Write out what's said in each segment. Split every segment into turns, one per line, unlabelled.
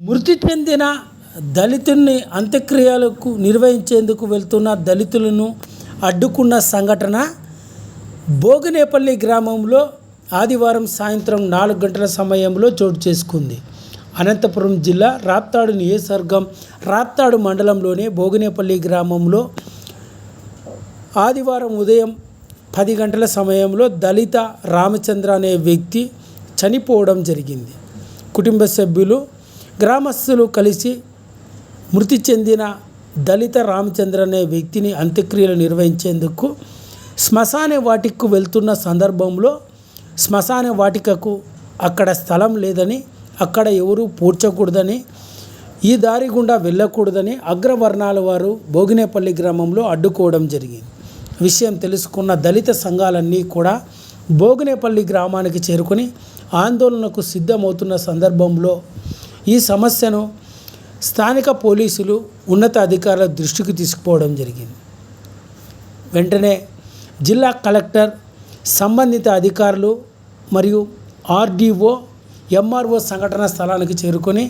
మృతి చెందిన దళితుల్ని అంత్యక్రియలకు నిర్వహించేందుకు వెళ్తున్న దళితులను అడ్డుకున్న సంఘటన భోగినేపల్లి గ్రామంలో ఆదివారం సాయంత్రం నాలుగు గంటల సమయంలో చోటు చేసుకుంది. అనంతపురం జిల్లా రాప్తాడు నియోజకవర్గం రాప్తాడు మండలంలోని భోగినేపల్లి గ్రామంలో ఆదివారం ఉదయం పది గంటల సమయంలో దళిత రామచంద్ర అనే వ్యక్తి చనిపోవడం జరిగింది. కుటుంబ సభ్యులు గ్రామస్తులు కలిసి మృతి చెందిన దళిత రామచంద్ర అనే వ్యక్తిని అంత్యక్రియలు నిర్వహించేందుకు శ్మశాన వాటికకు వెళ్తున్న సందర్భంలో శ్మశాన వాటికకు అక్కడ స్థలం లేదని అక్కడ ఎవరూ పూడ్చకూడదని ఈ దారి గుండా వెళ్ళకూడదని అగ్రవర్ణాల వారు భోగినేపల్లి గ్రామంలో అడ్డుకోవడం జరిగింది. విషయం తెలుసుకున్న దళిత సంఘాలన్నీ కూడా భోగినేపల్లి గ్రామానికి చేరుకొని ఆందోళనకు సిద్ధమవుతున్న సందర్భంలో ఈ సమస్యను స్థానిక పోలీసులు ఉన్నత అధికారుల దృష్టికి తీసుకుపోవడం జరిగింది. వెంటనే జిల్లా కలెక్టర్ సంబంధిత అధికారులు మరియు ఆర్డీఓ ఎంఆర్ఓ సంఘటన స్థలానికి చేరుకొని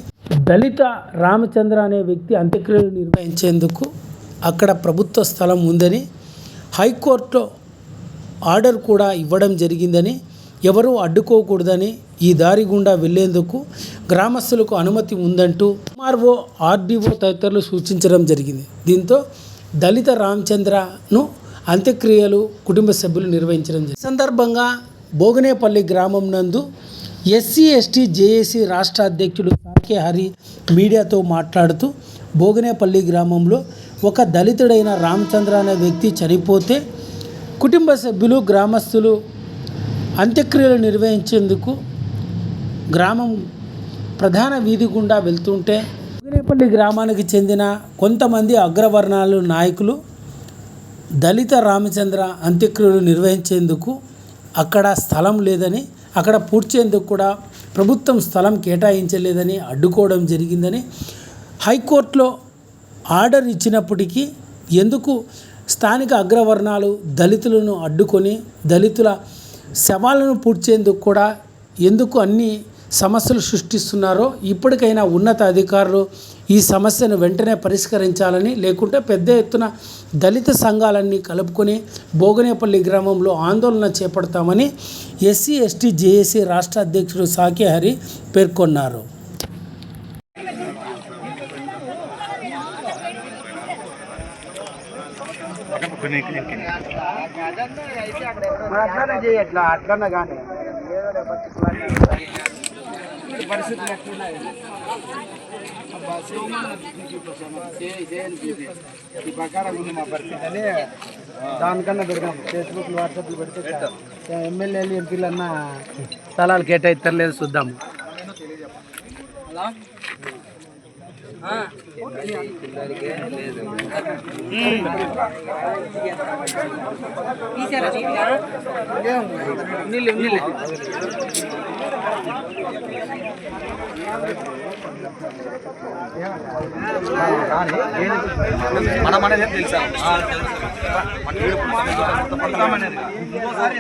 దళిత రామచంద్ర అనే వ్యక్తి అంత్యక్రియలు నిర్వహించేందుకు అక్కడ ప్రభుత్వ స్థలం ఉందని హైకోర్టులో ఆర్డర్ కూడా ఇవ్వడం జరిగిందని ఎవరూ అడ్డుకోకూడదని ఈ దారి గుండా వెళ్ళేందుకు గ్రామస్తులకు అనుమతి ఉందంటూ ఎంఆర్ఓ ఆర్డీఓ తదితరులు సూచించడం జరిగింది. దీంతో దళిత రామచంద్రను అంత్యక్రియలు కుటుంబ సభ్యులు నిర్వహించడం జరిగింది. సందర్భంగా భోగనేపల్లి గ్రామం నందు ఎస్సీ ఎస్టీ జేఏసీ రాష్ట్ర అధ్యక్షుడు సాకే హరి మీడియాతో మాట్లాడుతూ భోగనేపల్లి గ్రామంలో ఒక దళితుడైన రామచంద్ర అనే వ్యక్తి చనిపోతే కుటుంబ సభ్యులు గ్రామస్తులు అంత్యక్రియలు నిర్వహించేందుకు గ్రామం ప్రధాన వీధి గుండా వెళ్తుంటే భోగినేపల్లి గ్రామానికి చెందిన కొంతమంది అగ్రవర్ణాలు నాయకులు దళిత రామచంద్ర అంత్యక్రియలు నిర్వహించేందుకు అక్కడ స్థలం లేదని అక్కడ పూడ్చేందుకు కూడా ప్రభుత్వం స్థలం కేటాయించలేదని అడ్డుకోవడం జరిగిందని హైకోర్టులో ఆర్డర్ ఇచ్చినప్పటికీ ఎందుకు స్థానిక అగ్రవర్ణాలు దళితులను అడ్డుకొని దళితుల శవాలను పూడ్చేందుకు కూడా ఎందుకు అన్ని సమస్యలు సృష్టిస్తున్నారో ఇప్పటికైనా ఉన్నత అధికారులు ఈ సమస్యను వెంటనే పరిష్కరించాలని లేకుంటే పెద్ద ఎత్తున దళిత సంఘాలన్నీ కలుపుకొని భోగనేపల్లి గ్రామంలో ఆందోళన చేపడతామని ఎస్సీ ఎస్టీ జేఏసీ రాష్ట్ర అధ్యక్షుడు సాకే హరి పేర్కొన్నారు.
అట్లానే చేయట్లా అట్లనే కానీ పరిస్థితులు ఎట్లున్నాయి ఈ ప్రకారం ఉంది మా పరిస్థితి అని దానికన్నా పెడదాం ఫేస్బుక్ వాట్సాప్లు పెడితే ఎమ్మెల్యేలు ఎంపీలు అన్న స్థలాలు కేటాయిస్తారు లేదు చూద్దాము
మనం అనేది తెలుసా మన ఏడుపు ఇంకోసారి